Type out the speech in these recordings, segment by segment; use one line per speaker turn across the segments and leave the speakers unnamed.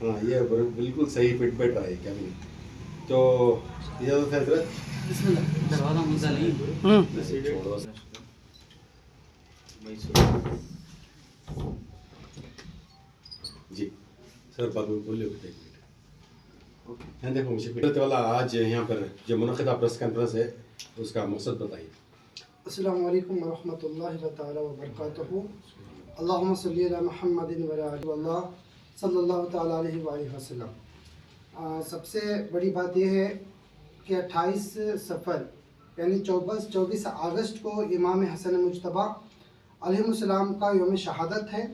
ہاں
یہ بالکل صحیح
فٹ بیٹھ رہا ہے کیبن تو اجازت ہے حضرت جی سر بات بولیے ہاں،
دیکھو مجھے والا
آج
یہاں
پر جو منعقدہ پریس کانفرنس ہے اس کا
مقصد
بتائیے۔ السلام علیکم ورحمۃ اللہ تعالی وبرکاتہ۔ اللہم صلی اللہ محمد ولی اللہ صلی اللہ تعالیٰ
علیہ وآلہ وسلم۔ سب سے بڑی بات یہ ہے کہ اٹھائیس سفر یعنی چوبیس چوبیس اگست کو امام حسن مجتبہ علیہ السلام کا یوم شہادت ہے۔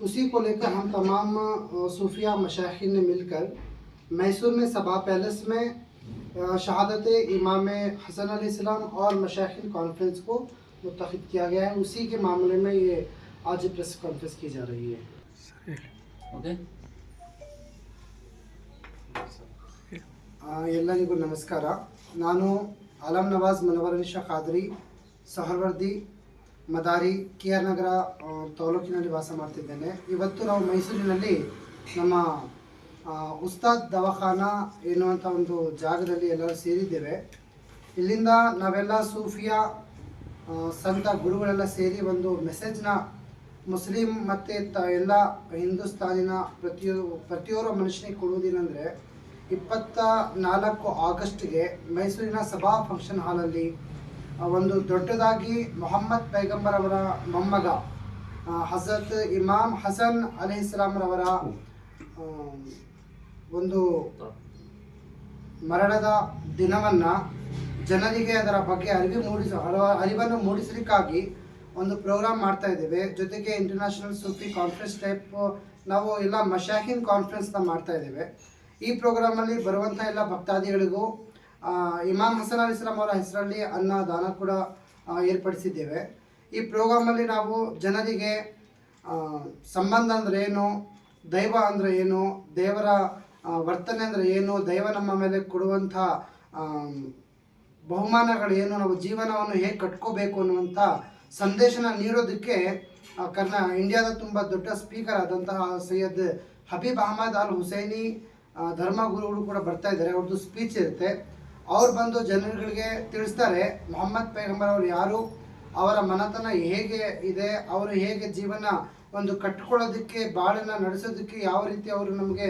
اسی کو لے کر ہم تمام صوفیہ مشاہین نے مل کر میسور میں صبا پیلس میں شہادت امام حسن علیہ السلام اور مشاہین کانفرنس کو منتخب کیا گیا ہے۔ اسی کے معاملے میں یہ इमाम हसन अलैहिस्सलाम और मशाइखिन कॉन्फ्रेंस को मुतहद किया गया है उसी के मामले में ये आज प्रेस कॉन्फ्रेंस की जा रही है
ಓಕೆ
ಆ, ಎಲ್ಲರಿಗೂ ನಮಸ್ಕಾರ ನಾನು ಆಲಂ ನವಾಜ್ ಮನವರನಿಷಾ ಖಾದ್ರಿ ಸಹರ್ವರ್ದಿ ಮದಾರಿ ಕೆ ಆರ್ ನಗರ ಆ, ತಾಲೂಕಿನಲ್ಲಿ ವಾಸ ಮಾಡ್ತಿದ್ದೇನೆ ಇವತ್ತು ನಾವು ಮೈಸೂರಿನಲ್ಲಿ ನಮ್ಮ ಆ, ಉಸ್ತಾದ್ ದವಾಖಾನ ಎನ್ನುವಂಥ ಒಂದು ಜಾಗದಲ್ಲಿ ಎಲ್ಲರೂ ಸೇರಿದ್ದೇವೆ ಇಲ್ಲಿಂದ ನಾವೆಲ್ಲ ಸೂಫಿಯಾ ಆ, ಸಂತ ಗುರುಗಳೆಲ್ಲ ಸೇರಿ ಒಂದು ಮೆಸೇಜ್ನ ಮುಸ್ಲಿಂ ಮತ್ತು ತ ಎಲ್ಲ ಹಿಂದೂಸ್ತಾನಿನ ಪ್ರತಿಯೊ ಪ್ರತಿಯೊಬ್ಬ ಮನುಷ್ಯನಿಗೆ ಕೊಡುವುದೇನೆಂದರೆ ಇಪ್ಪತ್ತ ನಾಲ್ಕು ಆಗಸ್ಟ್ಗೆ ಮೈಸೂರಿನ ಸಭಾ ಫಂಕ್ಷನ್ ಹಾಲಲ್ಲಿ ಒಂದು ದೊಡ್ಡದಾಗಿ ಮೊಹಮ್ಮದ್ ಪೈಗಂಬರ್ ಅವರ ಮೊಮ್ಮಗ ಹಜರತ್ ಇಮಾಮ್ ಹಸನ್ ಅಲಿ ಇಸ್ಲಾಮ್ರವರ ಒಂದು ಮರಣದ ದಿನವನ್ನು ಜನರಿಗೆ ಅದರ ಬಗ್ಗೆ ಅರಿವು ಮೂಡಿಸ, ಅರಿವ- ಅರಿವನ್ನು ಮೂಡಿಸಲಿಕ್ಕಾಗಿ ಒಂದು ಪ್ರೋಗ್ರಾಮ್ ಮಾಡ್ತಾ ಇದ್ದೇವೆ. ಜೊತೆಗೆ ಇಂಟರ್ನ್ಯಾಷನಲ್ ಸೂಫಿ ಕಾನ್ಫರೆನ್ಸ್ ಟೈಪ್ ನಾವು ಎಲ್ಲ ಮಶಾಹಿನ್ ಕಾನ್ಫರೆನ್ಸ್ನ ಮಾಡ್ತಾ ಇದ್ದೇವೆ. ಈ ಪ್ರೋಗ್ರಾಮಲ್ಲಿ ಬರುವಂಥ ಎಲ್ಲ ಭಕ್ತಾದಿಗಳಿಗೂ ಇಮಾಮ್ ಹಸನ್ ಅಲಿ ಇಸ್ಲಾಂ ಅವರ ಹೆಸರಲ್ಲಿ ಅನ್ನ, ದಾನ ಕೂಡ ಏರ್ಪಡಿಸಿದ್ದೇವೆ. ಈ ಪ್ರೋಗ್ರಾಮಲ್ಲಿ ನಾವು ಜನರಿಗೆ ಸಂಬಂಧ ಅಂದರೆ ಏನು, ದೈವ ಅಂದರೆ ಏನು, ದೇವರ ವರ್ತನೆ ಅಂದರೆ ಏನು, ದೈವ ನಮ್ಮ ಮೇಲೆ ಕೊಡುವಂಥ ಬಹುಮಾನಗಳೇನು ನಾವು ಜೀವನವನ್ನು ಹೇಗೆ ಕಟ್ಕೋಬೇಕು ಅನ್ನುವಂಥ ಸಂದೇಶನ ನೀಡೋದಕ್ಕೆ ಕರ್ನ, ಇಂಡಿಯಾದ ತುಂಬ ದೊಡ್ಡ ಸ್ಪೀಕರ್ ಆದಂತಹ ಸೈಯದ್ ಹಬೀಬ್ ಅಹಮದ್ ಅಲ್ ಹುಸೈನಿ ಧರ್ಮಗುರುಗಳು ಕೂಡ ಬರ್ತಾ ಇದ್ದಾರೆ. ಅವ್ರದ್ದು ಸ್ಪೀಚ್ ಇರುತ್ತೆ. ಅವ್ರು ಬಂದು ಜನರುಗಳಿಗೆ ತಿಳಿಸ್ತಾರೆ, ಮೊಹಮ್ಮದ್ ಪೈಗಂಬರ್ ಅವರು ಯಾರು, ಅವರ ಮನತನ ಹೇಗೆ ಇದೆ, ಅವರು ಹೇಗೆ ಜೀವನ ಒಂದು ಕಟ್ಕೊಳ್ಳೋದಕ್ಕೆ, ಬಾಳನ್ನ ನಡೆಸೋದಕ್ಕೆ ಯಾವ ರೀತಿ ಅವರು ನಮಗೆ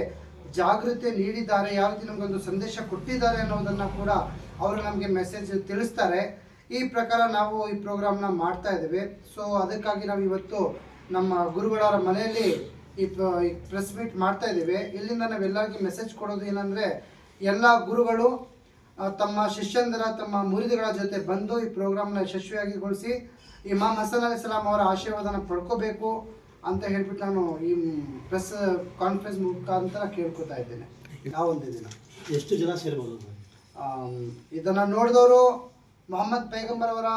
ಜಾಗೃತಿ ನೀಡಿದ್ದಾರೆ, ಯಾವ ರೀತಿ ನಮಗೊಂದು ಸಂದೇಶ ಕೊಟ್ಟಿದ್ದಾರೆ ಅನ್ನೋದನ್ನು ಕೂಡ ಅವರು ನಮಗೆ ಮೆಸೇಜ್ ತಿಳಿಸ್ತಾರೆ. ಈ ಪ್ರಕಾರ ನಾವು ಈ ಪ್ರೋಗ್ರಾಮ್ನ ಮಾಡ್ತಾ ಇದ್ದೇವೆ. ಸೊ ಅದಕ್ಕಾಗಿ ನಾವು ಇವತ್ತು ನಮ್ಮ ಗುರುಗಳವರ ಮನೆಯಲ್ಲಿ ಈ ಪ್ರೆಸ್ ಮೀಟ್ ಮಾಡ್ತಾ ಇದ್ದೇವೆ. ಇಲ್ಲಿಂದ ನಾವೆಲ್ಲರಿಗೂ ಮೆಸೇಜ್ ಕೊಡೋದು ಏನಂದರೆ ಎಲ್ಲ ಗುರುಗಳು ತಮ್ಮ ಶಿಷ್ಯಂದರ ತಮ್ಮ ಮುರಿದುಗಳ ಜೊತೆ ಬಂದು ಈ ಪ್ರೋಗ್ರಾಮ್ನ ಯಶಸ್ವಿಯಾಗಿಗೊಳಿಸಿ ಇಮಾಮ್ ಹಸನ್ ಅಲಿ ಸಲಾಂ ಅವರ ಆಶೀರ್ವಾದನ ಪಡ್ಕೋಬೇಕು ಅಂತ ಹೇಳ್ಬಿಟ್ಟು ನಾನು ಈ ಪ್ರೆಸ್ ಕಾನ್ಫರೆನ್ಸ್ ಮುಖಾಂತರ ಕೇಳ್ಕೊತಾ ಇದ್ದೇನೆ. ಯಾವೊಂದು ಒಂದು ದಿನ.
ಎಷ್ಟು ಜನ ಸೇರ್ಬೋದು?
ಇದನ್ನ ನೋಡಿದವರು ಮೊಹಮ್ಮದ್ ಪೈಗಂಬರ್ ಅವರ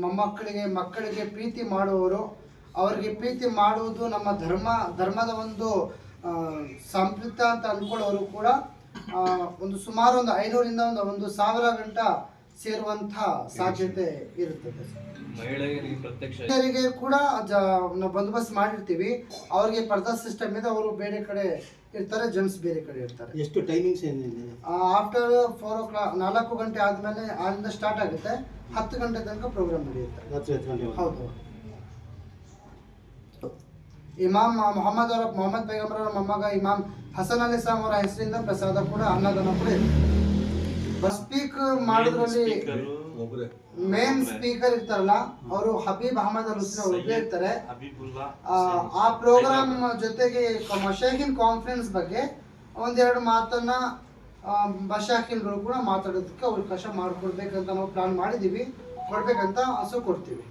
ಮೊಮ್ಮಕ್ಕಳಿಗೆ ಮಕ್ಕಳಿಗೆ ಪ್ರೀತಿ ಮಾಡುವವರು. ಅವರಿಗೆ ಪ್ರೀತಿ ಮಾಡುವುದು ನಮ್ಮ ಧರ್ಮ ಧರ್ಮದ ಒಂದು ಆ, ಅಂತ ಅಂದ್ಕೊಳ್ಳೋರು ಕೂಡ ಒಂದು ಸುಮಾರು ಒಂದು ಐನೂರಿಂದ ಒಂದು ಒಂದು ಸಾವಿರ ಗಂಟ ಸೇರುವಂಥ ಸಾಧ್ಯತೆ ಇರುತ್ತದೆ
ಮಹಿಳೆಯರಿಗೆ
ಕೂಡ ಜ- ನಾವು ಬಂದೋಬಸ್ತ್ ಮಾಡಿರ್ತೀವಿ. ಅವ್ರಿಗೆ ಪರ್ದಾ ಸಿಸ್ಟಮ್ ಇದೆ ಅವರು ಬೇರೆ ಕಡೆ ಇರ್ತಾರೆ ಜೆಂಟ್ಸ್ ಬೇರೆ ಕಡೆ ಇರ್ತಾರೆ.
ಎಷ್ಟು ಟೈಮಿಂಗ್ಸ್ ಏನಿದೆ
ಆಫ್ಟರ್ ಫೋರ್ ಓ ಕ್ಲಾಕ್ ನಾಲ್ಕು ಗಂಟೆ ಆದಮೇಲೆ ಅಲ್ಲಿಂದ ಸ್ಟಾರ್ಟ್ ಆಗುತ್ತೆ. ಹತ್ತು ಗಂಟೆ ತನಕ ಪ್ರೋಗ್ರಾಮ್ ನಡೆಯುತ್ತೆ.
ರಾತ್ರಿ ಹತ್ತು ಗಂಟೆ
ಹೌದು. ಇಮಾಮ್ ಮೊಹಮ್ಮದ್ ಅವರ ಮೊಹಮ್ಮದ್ ಪೈಗಂಬರ್ ಅವರ ಮೊಮ್ಮಗ ಇಮಾಮ್ ಹಸನ್ ಅಲಿ ಸಾಮ್ ಅವರ ಹೆಸರಿಂದ ಪ್ರಸಾದ ಕೂಡ ಅನ್ನದಾನ ಕೂಡ ಇದೆ ಸ್ಪೀಕ್ ಮಾಡೋದ್ರಲ್ಲಿ ಮೇನ್ ಸ್ಪೀಕರ್ ಇರ್ತಾರಲ್ಲ ಅವರು ಹಬೀಬ್ ಅಹಮದ್ ಅಲ್ ಅವರು ಇರ್ತಾರೆ. ಆ, ಪ್ರೋಗ್ರಾಮ್ ಜೊತೆಗೆ ಮಶಾಕಿನ್ ಕಾನ್ಫರೆನ್ಸ್ ಬಗ್ಗೆ ಒಂದೆರಡು ಮಾತನ್ನ ಮಶಾಕಿನ್ ಮಶಾಕಿನ್ಗಳು ಕೂಡ ಮಾತಾಡೋದಕ್ಕೆ ಅವಕಾಶ ಮಾಡಿಕೊಡ್ಬೇಕಂತ ನಾವು ಪ್ಲಾನ್ ಮಾಡಿದ್ದೀವಿ. ಕೊಡ್ಬೇಕಂತ ಹಸು ಕೊಡ್ತೀವಿ.